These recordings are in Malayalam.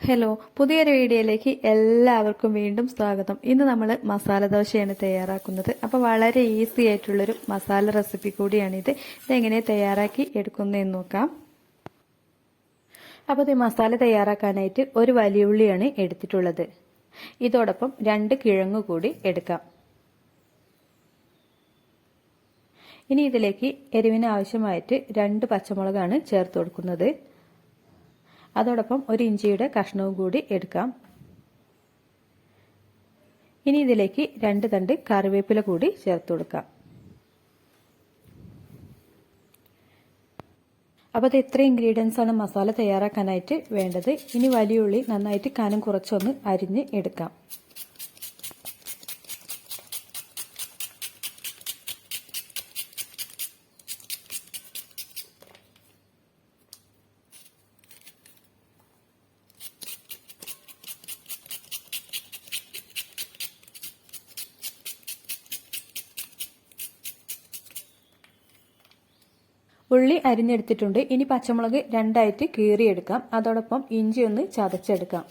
ഹലോ പുതിയൊരു വീഡിയോയിലേക്ക് എല്ലാവർക്കും വീണ്ടും സ്വാഗതം. ഇന്ന് നമ്മൾ മസാല ദോശയാണ് തയ്യാറാക്കുന്നത്. അപ്പോൾ വളരെ ഈസി ആയിട്ടുള്ളൊരു മസാല റെസിപ്പി കൂടിയാണിത്. ഇതെങ്ങനെ തയ്യാറാക്കി എടുക്കുന്നതെന്ന് നോക്കാം. അപ്പോൾ ഈ മസാല തയ്യാറാക്കാനായിട്ട് ഒരു വലിയ ഉള്ളിയാണ് എടുത്തിട്ടുള്ളത്. ഇതോടൊപ്പം രണ്ട് കിഴങ്ങ് കൂടി എടുക്കാം. ഇനി ഇതിലേക്ക് എരിവിന് ആവശ്യമായിട്ട് രണ്ട് പച്ചമുളകാണ് ചേർത്ത് കൊടുക്കുന്നത്. അതോടൊപ്പം ഒരു ഇഞ്ചിയുടെ കഷ്ണവും കൂടി എടുക്കാം. ഇനി ഇതിലേക്ക് രണ്ട് തണ്ട് കറിവേപ്പില കൂടി ചേർത്ത് കൊടുക്കാം. അപ്പോൾ അത് ഇത്ര ഇൻഗ്രീഡിയൻസ് ആണ് മസാല തയ്യാറാക്കാനായിട്ട് വേണ്ടത്. ഇനി വലിയ ഉള്ളി നന്നായിട്ട് കനം കുറച്ചൊന്ന് അരിഞ്ഞ് എടുക്കാം. ഉള്ളി അരിഞ്ഞെടുത്തിട്ടുണ്ട്. ഇനി പച്ചമുളക് രണ്ടായിട്ട് കീറിയെടുക്കാം. അതോടൊപ്പം ഇഞ്ചി ഒന്ന് ചതച്ചെടുക്കാം.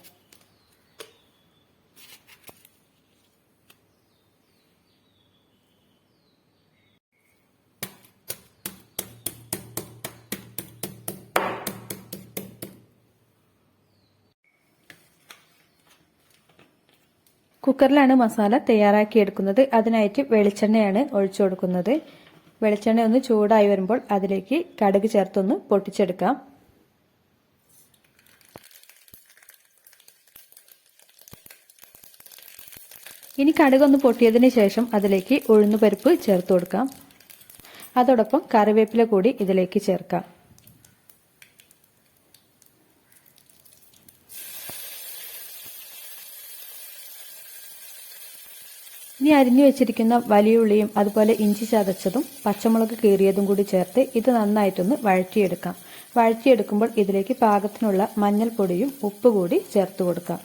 കുക്കറിലാണ് മസാല തയ്യാറാക്കിയെടുക്കുന്നത്. അതിനായിട്ട് വെളിച്ചെണ്ണയാണ് ഒഴിച്ചു കൊടുക്കുന്നത്. വെളിച്ചെണ്ണ ഒന്ന് ചൂടായി വരുമ്പോൾ അതിലേക്ക് കടുക് ചേർത്തൊന്ന് പൊട്ടിച്ചെടുക്കാം. ഇനി കടുകൊന്ന് പൊട്ടിയതിന് ശേഷം അതിലേക്ക് ഉഴുന്നുപരിപ്പ് ചേർത്ത് കൊടുക്കാം. അതോടൊപ്പം കറിവേപ്പില കൂടി ഇതിലേക്ക് ചേർക്കാം. ഇനി അരിഞ്ഞു വെച്ചിരിക്കുന്ന വലിയ ഉള്ളിയും അതുപോലെ ഇഞ്ചി ചതച്ചതും പച്ചമുളക് കീറിയതും കൂടി ചേർത്ത് ഇത് നന്നായിട്ടൊന്ന് വഴറ്റിയെടുക്കാം. വഴറ്റിയെടുക്കുമ്പോൾ ഇതിലേക്ക് പാകത്തിനുള്ള മഞ്ഞൾപ്പൊടിയും ഉപ്പ് കൂടി ചേർത്ത് കൊടുക്കാം.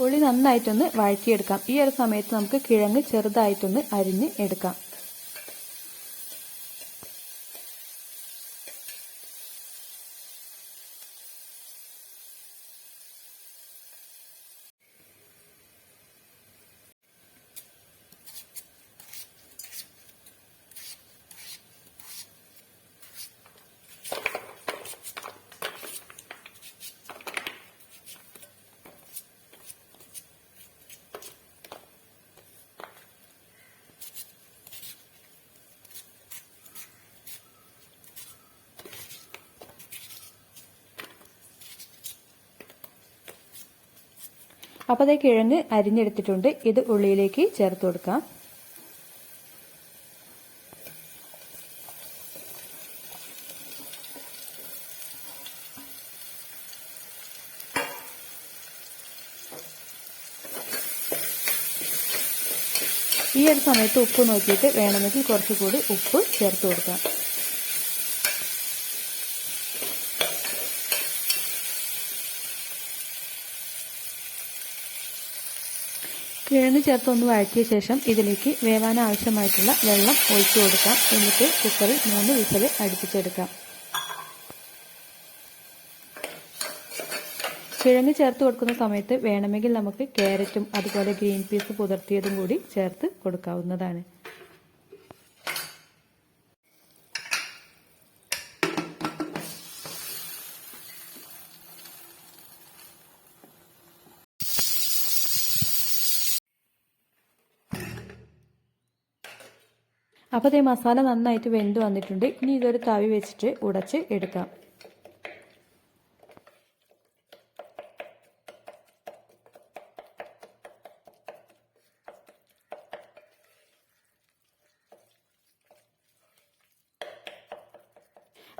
ഉള്ളി നന്നായിട്ടൊന്ന് വഴറ്റിയെടുക്കാം. ഈ ഒരു സമയത്ത് നമുക്ക് കിഴങ്ങ് ചെറുതായിട്ടൊന്ന് അരിഞ്ഞ് എടുക്കാം. അപ്പോൾ അതേ കിഴങ്ങ് അരിഞ്ഞെടുത്തിട്ടുണ്ട്. ഇത് ഉള്ളിയിലേക്ക് ചേർത്ത് കൊടുക്കാം. ഈ ഒരു സമയത്ത് ഉപ്പ് നോക്കിയിട്ട് വേണമെങ്കിൽ കുറച്ചുകൂടി ഉപ്പ് ചേർത്ത് കൊടുക്കാം. കിഴങ്ങ് ചേർത്ത് ഒന്ന് വഴറ്റിയ ശേഷം ഇതിലേക്ക് വേവാൻ ആവശ്യമായിട്ടുള്ള വെള്ളം ഒഴിച്ചു കൊടുക്കാം. എന്നിട്ട് കുക്കറിൽ മൂന്ന് വിസൽ അടുപ്പിച്ചെടുക്കാം. കിഴങ്ങ് ചേർത്ത് കൊടുക്കുന്ന സമയത്ത് വേണമെങ്കിൽ നമുക്ക് ക്യാരറ്റും അതുപോലെ ഗ്രീൻ പീസ് പുതിർത്തിയതും കൂടി ചേർത്ത് കൊടുക്കാവുന്നതാണ്. അപ്പോൾ ഈ മസാല നന്നായിട്ട് വെന്ത് വന്നിട്ടുണ്ട്. ഇനി ഇതൊരു തവി വെച്ചിട്ട് ഉടച്ച് എടുക്കാം.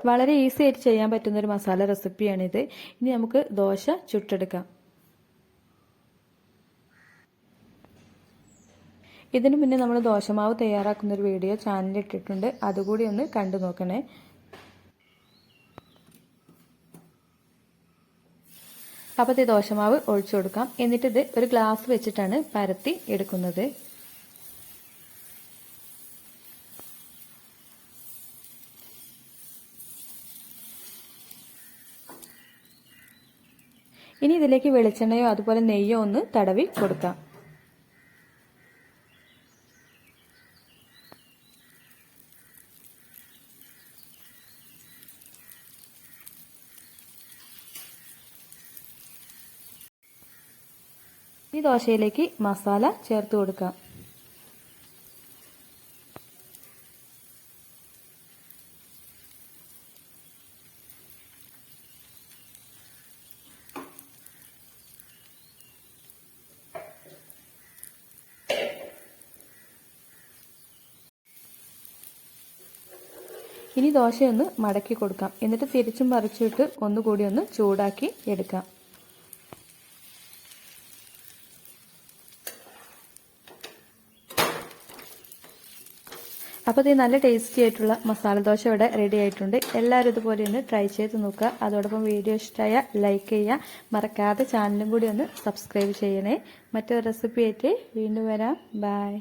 വളരെ ഈസി ആയിട്ട് ചെയ്യാൻ പറ്റുന്ന ഒരു മസാല റെസിപ്പിയാണിത് ഇനി നമുക്ക് ദോശ ചുട്ടെടുക്കാം. ഇതിനു മുന്നേ നമ്മൾ ദോശമാവ് തയ്യാറാക്കുന്ന ഒരു വീഡിയോ ചാനലിൽ ഇട്ടിട്ടുണ്ട്. അതുകൂടി ഒന്ന് കണ്ടു നോക്കണേ. അപ്പോൾ ഇത് ദോശമാവ് ഒഴിച്ചു കൊടുക്കാം. എന്നിട്ടിത് ഒരു ഗ്ലാസ് വെച്ചിട്ടാണ് പരത്തി എടുക്കുന്നത്. ഇനി ഇതിലേക്ക് വെളിച്ചെണ്ണയോ അതുപോലെ നെയ്യോ ഒന്ന് തടവി കൊടുക്കാം. ഈ ദോശയിലേക്ക് മസാല ചേർത്ത് കൊടുക്കാം. ഇനി ദോശയൊന്ന് മടക്കി കൊടുക്കാം. എന്നിട്ട് തിരിച്ചും മറിച്ചിട്ട് ഒന്നുകൂടി ഒന്ന് ചൂടാക്കി എടുക്കാം. അപ്പോൾ ഇത് നല്ല ടേസ്റ്റി ആയിട്ടുള്ള മസാല ദോശ ഇവിടെ റെഡി ആയിട്ടുണ്ട്. എല്ലാവരും ഇതുപോലെ ഒന്ന് ട്രൈ ചെയ്ത് നോക്കുക. അതോടൊപ്പം വീഡിയോ ഇഷ്ടമായ ലൈക്ക് ചെയ്യുക. മറക്കാതെ ചാനലും കൂടി ഒന്ന് സബ്സ്ക്രൈബ് ചെയ്യണേ. മറ്റൊരു റെസിപ്പി ആയിട്ട് വീണ്ടും വരാം. ബൈ